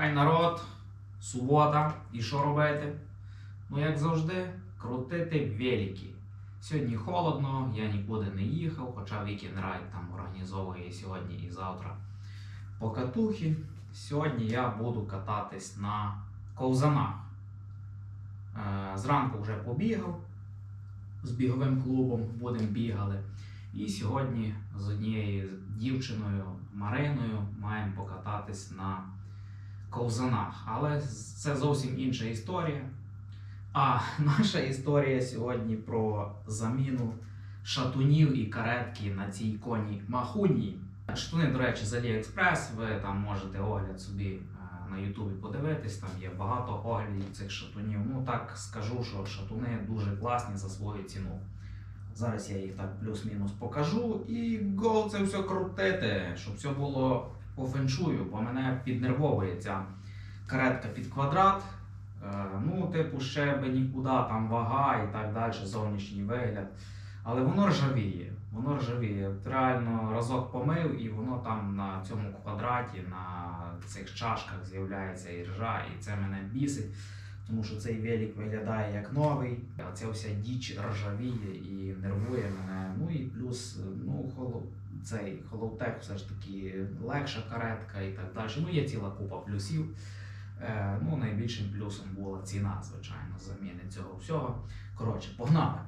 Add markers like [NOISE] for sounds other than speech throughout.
Хай народ, субота, і що робити? Ну, як завжди, крутити велики. Сьогодні холодно, я нікуди не їхав, хоча Вікін Райд там організовує сьогодні і завтра покатухи. Сьогодні я буду кататись на ковзанах. Е, Зранку вже побігав з біговим клубом, будемо бігали. І сьогодні з однією дівчиною Мариною маємо покататись на ковзанах. Але це зовсім інша історія. А [LAUGHS] наша історія сьогодні про заміну шатунів і каретки на цій коні Махуні. Шатуни, до речі, з AliExpress, ви там можете огляд собі е, на Ютубі подивитись, там є багато оглядів цих шатунів. Ну так скажу, що шатуни дуже класні за свою ціну. Зараз я їх так плюс-мінус покажу і го це все крутити, щоб все було по феншую, бо мене піднервовує ця каретка під квадрат. Е, Ну, типу, ще би нікуди, там вага і так далі, зовнішній вигляд. Але воно ржавіє. Воно ржавіє. Реально разок помив, і воно там на цьому квадраті, на цих чашках з'являється і ржа, і це мене бісить. Тому що цей велик виглядає як новий, а ця вся діч ржавіє і нервує мене. Ну і плюс, ну, цей холовтек все ж таки легша каретка і так далі. Ну, є ціла купа плюсів. Е, ну, найбільшим плюсом була ціна, звичайно, заміни цього всього. Коротше, погнали.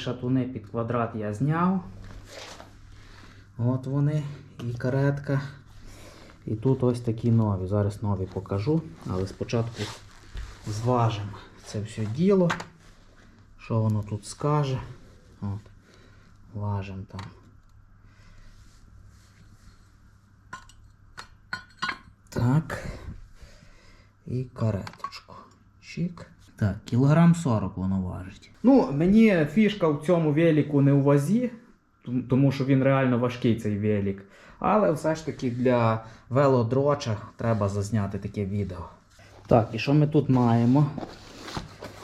Шатуни під квадрат я зняв. От вони і каретка. І тут ось такі нові. Зараз нові покажу, але спочатку зважимо це все діло. Що воно тут скаже. От. Важимо там. Так. І кареточку. Чик. Так, кілограм 40 воно важить. Ну, мені фішка в цьому велику не у вазі, тому- що він реально важкий цей велик. Але все ж таки для велодроча треба зазняти таке відео. Так, і що ми тут маємо?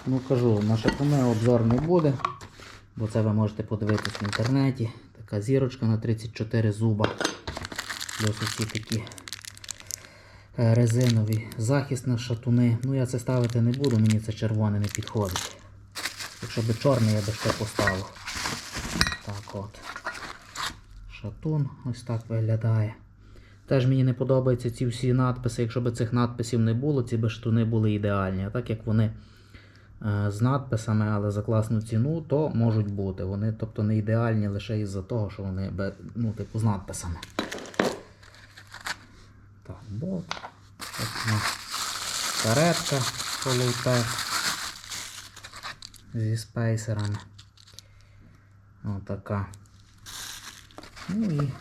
Ну кажу, на шатуни обзор не буде, бо це ви можете подивитись в інтернеті. Така зірочка на 34 зуба. Усі такі е, резинові захист на шатуни. Ну я це ставити не буду, мені це червоне не підходить. Якщо б чорний, я би ще поставив. Так от. Шатун ось так виглядає. Теж мені не подобаються ці всі надписи. Якщо б цих надписів не було, ці б штуни були ідеальні. А так як вони е, з надписами, але за класну ціну, то можуть бути. Вони тобто не ідеальні лише із-за того, що вони ну, типу, з надписами. Так, болт. Ось у нас каретка полутек зі спейсерами. Отака. Ну і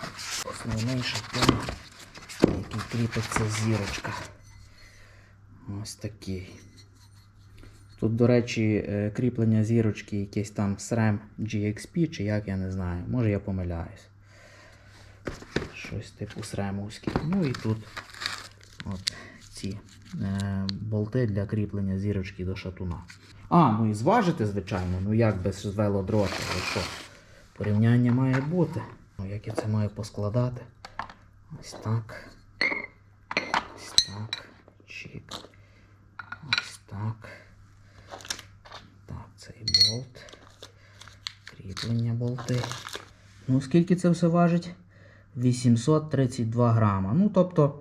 основний шатун, який кріпиться зірочка. Ось такий. Тут, до речі, е, кріплення зірочки якесь там SRAM GXP, чи як я не знаю. Може я помиляюсь. Щось типу сремовське. Ну і тут от ці е, болти для кріплення зірочки до шатуна. А, ну і зважити, звичайно, ну як без велодрота, що порівняння має бути. Ну, як я це маю поскладати? Ось так. Ось так. Чик. Ось так. Так, цей болт. Кріплення болти. Ну, скільки це все важить? 832 грама. Ну, тобто,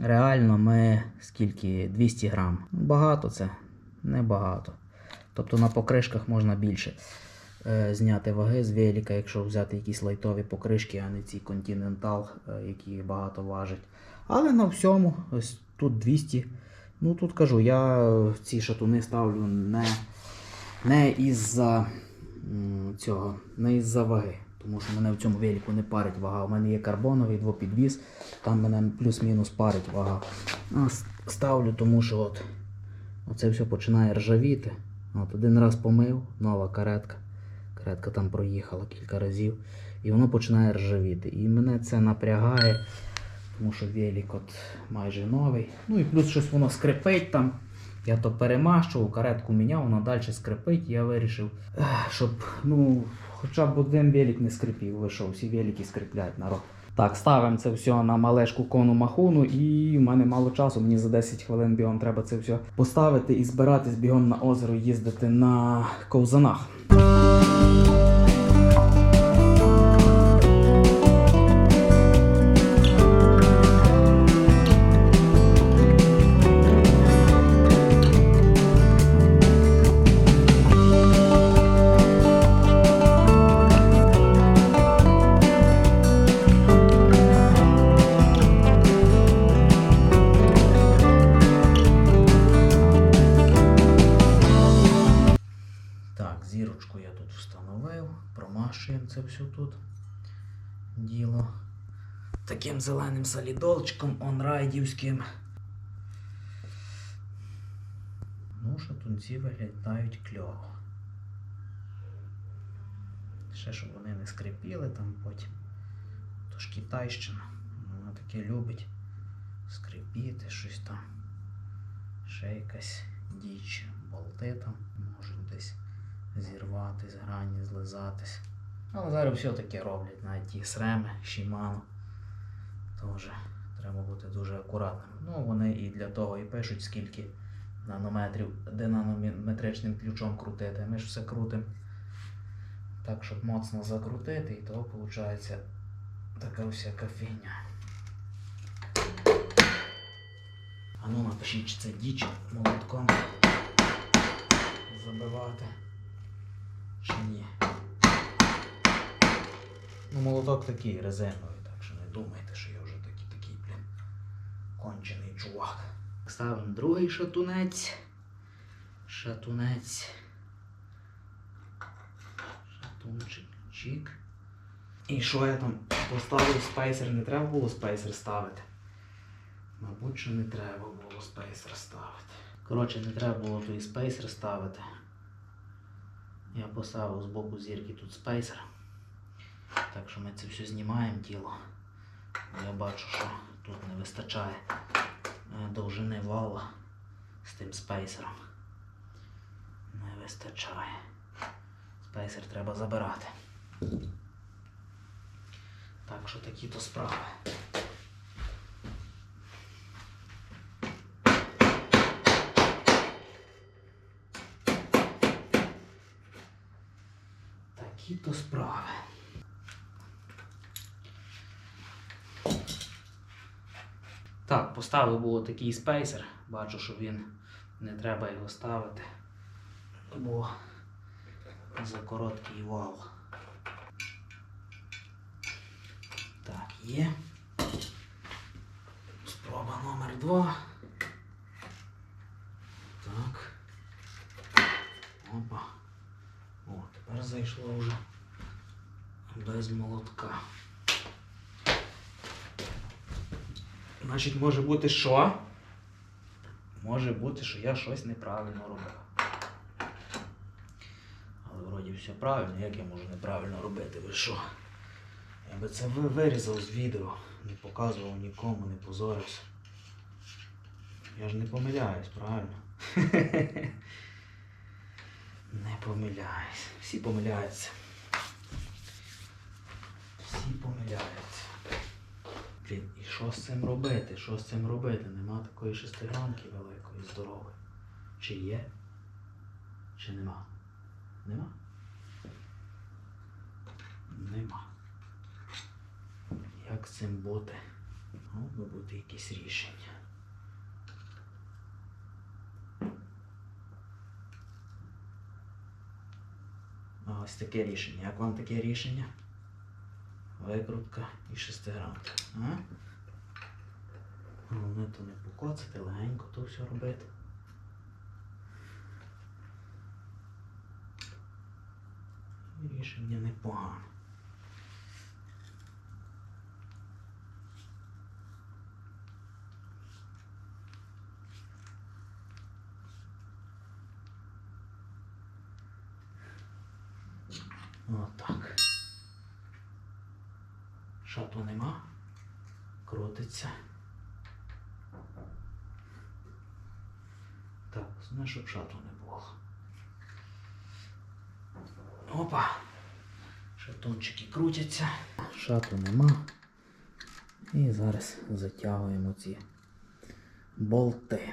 реально ми скільки? 200 грам. Багато це? Небагато. Тобто на покришках можна більше е, зняти ваги з велика, якщо взяти якісь лайтові покришки, а не ці Continental, е, які багато важать. Але на всьому, ось тут 200, Ну тут кажу, я ці шатуни ставлю не, не із-за цього, не із-за ваги. Тому що мене в цьому велику не парить вага. У мене є карбоновий двопідвіз, там мене плюс-мінус парить вага. А ставлю, тому що от, оце все починає ржавіти. От один раз помив, нова каретка. Каретка там проїхала кілька разів. І воно починає ржавіти. І мене це напрягає, тому що велик от майже новий. Ну і плюс щось воно скрипить там. Я то перемащував, каретку міняв, воно далі скрипить. Я вирішив, щоб ну, хоча б один велик не скрипів, вийшов, всі велики скриплять народ. Так, ставимо це все на малешку кону махуну, і в мене мало часу, мені за 10 хвилин бігом треба це все поставити і збиратись бігом на озеро, їздити на ковзанах. Тут. Діло. Таким зеленим солідолчиком онрайдівським. Ну, шатунці виглядають кльово. Ще щоб вони не скрипіли там потім. То ж китайщина. Вона таке любить скрипіти щось там. Ще якась діч, болти там можуть десь зірватись, грані злизатись. Але зараз все таке роблять, навіть ті среми, Shimano. Теж треба бути дуже акуратним. Ну, вони і для того і пишуть, скільки нанометрів динанометричним ключом крутити. Ми ж все крутимо так, щоб моцно закрутити, і то виходить така всяка фігня. А ну напишіть, чи це діч молотком забивати чи ні. Ну, молоток такий резиновий, так що не думайте, що я вже такий такий, блін, кончений чувак. Ставимо другий шатунець. Шатунець. Шатунчик. Чик. І що я там поставив спейсер? Не треба було спейсер ставити. Мабуть, що не треба було спейсер ставити. Коротше, не треба було той спейсер ставити. Я поставив з боку зірки тут спейсер. Так що ми це все знімаємо тіло. Я бачу, що тут не вистачає е, довжини вала з тим спейсером. Не вистачає. Спейсер треба забирати. Так що такі то справи. Такі то справи. Так, поставив було такий спейсер. Бачу, що він не треба його ставити. Бо за короткий вал. Так, є. Спроба номер два. Так. Опа. О, тепер зайшло вже без молотка. Значить, може бути що? Може бути, що я щось неправильно робив. Але вроді все правильно, як я можу неправильно робити, ви що? Я би це вирізав з відео, не показував нікому, не позорився. Я ж не помиляюсь, правильно? [LAUGHS] Не помиляюсь. Всі помиляються. Всі помиляються. Блін, і що з цим робити? Що з цим робити? Нема такої шестигранки великої, здорової. Чи є? Чи нема? Нема? Нема. Як з цим бути? Би бути якесь рішення. Ось таке рішення. Як вам таке рішення? Викрутка і шестигранка. Головне то не покоцати, легенько то все робити. Рішення непогане. Отак. Шату нема. Крутиться. Так, знаєш, щоб шату не було. Опа. Шатунчики крутяться. Шату нема. І зараз затягуємо ці болти.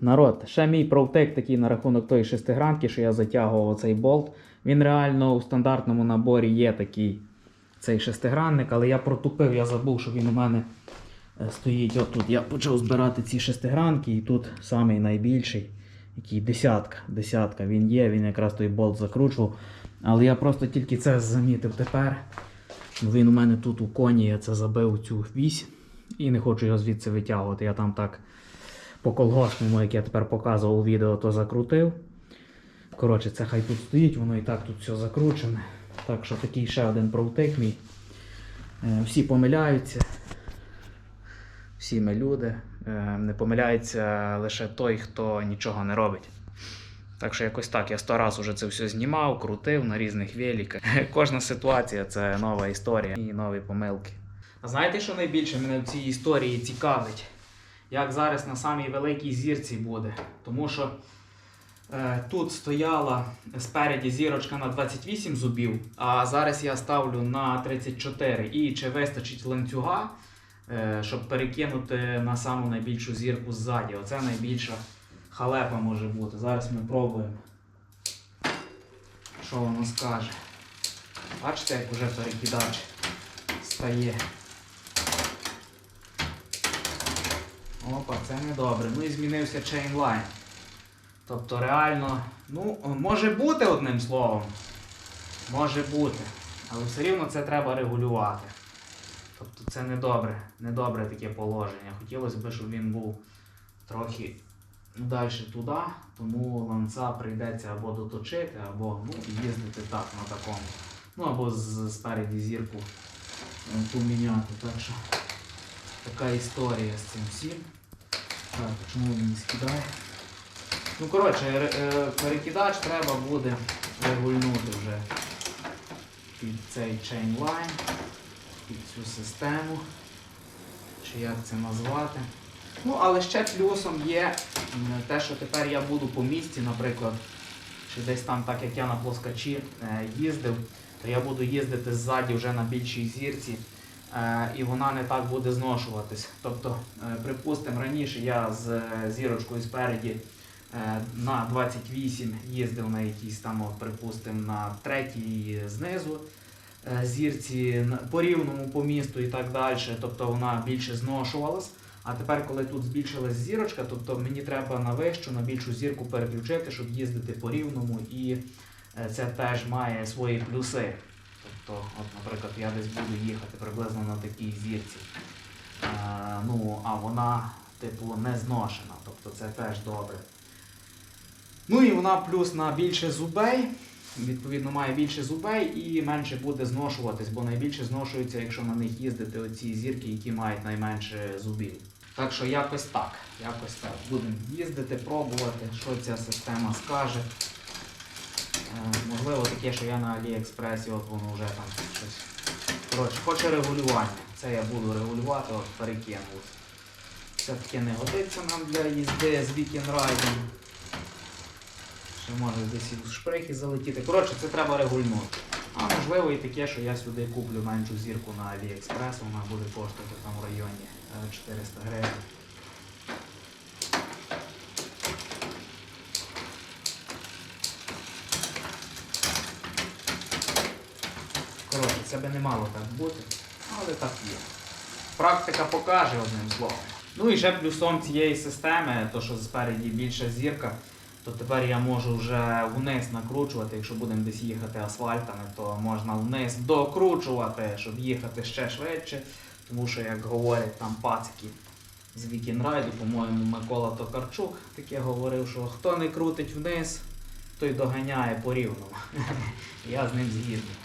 Народ, ще мій провтек такий на рахунок тої шестигранки, що я затягував оцей болт. Він реально у стандартному наборі є такий цей шестигранник, але я протупив, я забув, що він у мене е, стоїть отут. Я почав збирати ці шестигранки, і тут самий найбільший, який десятка. Десятка він є, він якраз той болт закручував. Але я просто тільки це замітив тепер. Він у мене тут у коні, я це забив цю вісь і не хочу його звідси витягувати. Я там так по колгоспному, як я тепер показував у відео, то закрутив. Коротше, це хай тут стоїть, воно і так тут все закручене. Так що такий ще один провтик мій. Е, Всі помиляються. Всі ми люди. Е, Не помиляється лише той, хто нічого не робить. Так що якось так, я сто раз уже це все знімав, крутив на різних великах. Кожна ситуація це нова історія і нові помилки. А знаєте, що найбільше мене в цій історії цікавить? Як зараз на самій великій зірці буде? Тому що е, тут стояла спереді зірочка на 28 зубів, а зараз я ставлю на 34. І чи вистачить ланцюга, е, щоб перекинути на саму найбільшу зірку ззаді? Оце найбільша халепа може бути. Зараз ми пробуємо. Що воно скаже? Бачите, як уже перекидач стає. Опа, це не добре. Ну і змінився чейнлайн. Тобто реально, ну, може бути одним словом. Може бути. Але все рівно це треба регулювати. Тобто це недобре, недобре таке положення. Хотілося б, щоб він був трохи далі туди, тому ланца прийдеться або доточити, або ну, їздити так на такому. Ну або спереді зірку е, поміняти. Так що така історія з цим всім. Так, чому він не скидає? Ну, коротше, е, перекидач треба буде регульнути вже під цей chainline, під цю систему. Чи як це назвати. Ну, але ще плюсом є те, що тепер я буду по місці, наприклад, чи десь там, так як я на плоскачі е, їздив, то я буду їздити ззаді вже на більшій зірці, е, і вона не так буде зношуватись. Тобто, е, припустимо, раніше я з е, зірочкою спереді е, на 28 їздив на якійсь там, припустимо, на третій знизу е, зірці по рівному по місту і так далі. Тобто вона більше зношувалась. А тепер, коли тут збільшилась зірочка, тобто мені треба на вищу, на більшу зірку переключити, щоб їздити по рівному, і е, це теж має свої плюси. Тобто, от, наприклад, я десь буду їхати приблизно на такій зірці. Е, ну, а вона, типу, не зношена. Тобто це теж добре. Ну і вона плюс на більше зубей. Відповідно, має більше зубей і менше буде зношуватись, бо найбільше зношуються, якщо на них їздити оці зірки, які мають найменше зубів. Так що якось так, якось так. Будемо їздити, пробувати, що ця система скаже. Е, можливо, таке, що я на Аліекспресі, от воно вже там щось. Коротше, хоче регулювання. Це я буду регулювати, от перекинув. Це таке не годиться нам для їзди з вікінрайдом. Ще може десь і шприхи залетіти. Коротше, це треба регульнути. А можливо і таке, що я сюди куплю меншу зірку на AliExpress, вона буде коштувати там в районі е, 400 гривень. Коротше, це би не мало так бути, але так є. Практика покаже одним словом. Ну і ще плюсом цієї системи, то що спереді більша зірка, то тепер я можу вже вниз накручувати. Якщо будемо десь їхати асфальтами, то можна вниз докручувати, щоб їхати ще швидше. Тому що, як говорять там пацики з Вікінрайду, по-моєму, Микола Токарчук таке говорив, що хто не крутить вниз, той доганяє по рівному. [LAUGHS] Я з ним згідний.